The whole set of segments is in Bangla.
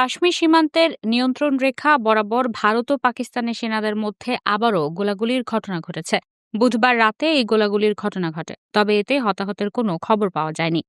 কাশ্মীর সীমান্তের নিয়ন্ত্রণ রেখা বরাবর ভারত ও পাকিস্তানের সেনাদের মধ্যে আবারও গোলাগুলির ঘটনা ঘটেছে। বুধবার রাতে এই গোলাগুলির ঘটনা ঘটে, তবে এতে হতাহতের কোনো খবর পাওয়া যায়নি।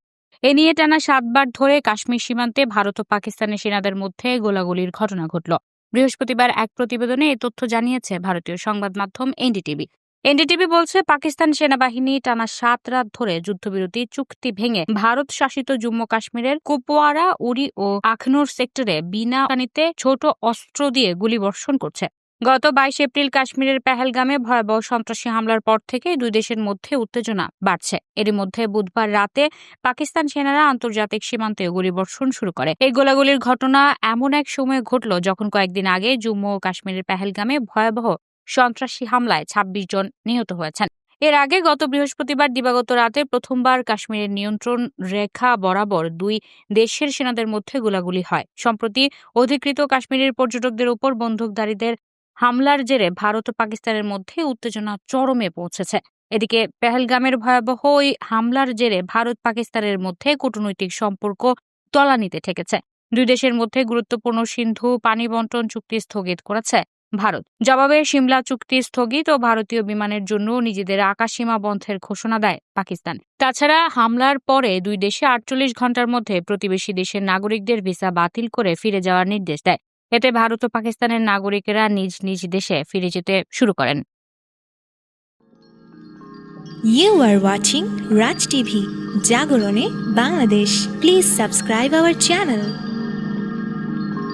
এ নিয়ে টানা সাতবার ধরে কাশ্মীর সীমান্তে ভারত ও পাকিস্তানের সেনাদের মধ্যে গোলাগুলির ঘটনা ঘটল। বৃহস্পতিবার এক প্রতিবেদনে এই তথ্য জানিয়েছে ভারতীয় সংবাদ মাধ্যম এনডিটিভি। এনডিটিভি বলছে, পাকিস্তান সেনাবাহিনী টানা সাত রাত ধরে যুদ্ধবিরতি চুক্তি ভেঙে ভারত শাসিত জম্মু কাশ্মীরের কুপওয়ারা, উরি ও আখনুর সেক্টরে বিনা পানিতে ছোট অস্ত্র দিয়ে গুলিবর্ষণ করছে। গত বাইশ এপ্রিল কাশ্মীরের পেহেলগামে ভয়াবহ সন্ত্রাসী হামলার পর থেকে দুই দেশের মধ্যে উত্তেজনা বাড়ছে। এর মধ্যে বুধবার রাতে পাকিস্তান সেনারা আন্তর্জাতিক সীমান্তে গুলিবর্ষণ শুরু করে। এই গোলাগুলির ঘটনা এমন এক সময়ে ঘটল যখন কয়েকদিন আগে জম্মু ও কাশ্মীরের পেহেলগামে ভয়াবহ সন্ত্রাসী হামলায় ২৬ জন নিহত হয়েছেন। এর আগে গত বৃহস্পতিবার দিবাগত রাতে প্রথমবার কাশ্মীরের নিয়ন্ত্রণ রেখা বরাবর দুই দেশের সেনাদের মধ্যে গোলাগুলি হয়। সম্প্রতি অধিকৃত কাশ্মীরের পর্যটকদের উপর বন্দুকধারীদের হামলার জেরে ভারত ও পাকিস্তানের মধ্যে উত্তেজনা চরমে পৌঁছেছে। এদিকে পেহেলগামের ভয়াবহ ওই হামলার জেরে ভারত পাকিস্তানের মধ্যে কূটনৈতিক সম্পর্ক তলানিতে ঠেকেছে। দুই দেশের মধ্যে গুরুত্বপূর্ণ সিন্ধু পানি বন্টন চুক্তি স্থগিত করেছে। ভারত জবাবে সিমলা চুক্তি স্থগিত ও ভারতীয় বিমানের জন্য নিজেদের আকাশসীমা বন্ধের ঘোষণা দেয় পাকিস্তান তাছাড়া হামলার পরে দুই দেশে আটচল্লিশ ঘণ্টার মধ্যে প্রতিবেশী দেশের নাগরিকদের ভিসা বাতিল করে ফিরে যাওয়ার নির্দেশ দেয় এতে ভারত ও পাকিস্তানের নাগরিকেরা নিজ নিজ দেশে ফিরে যেতে শুরু করেন You are watching Raj TV, Jagorone, Bangladesh. Please subscribe our channel.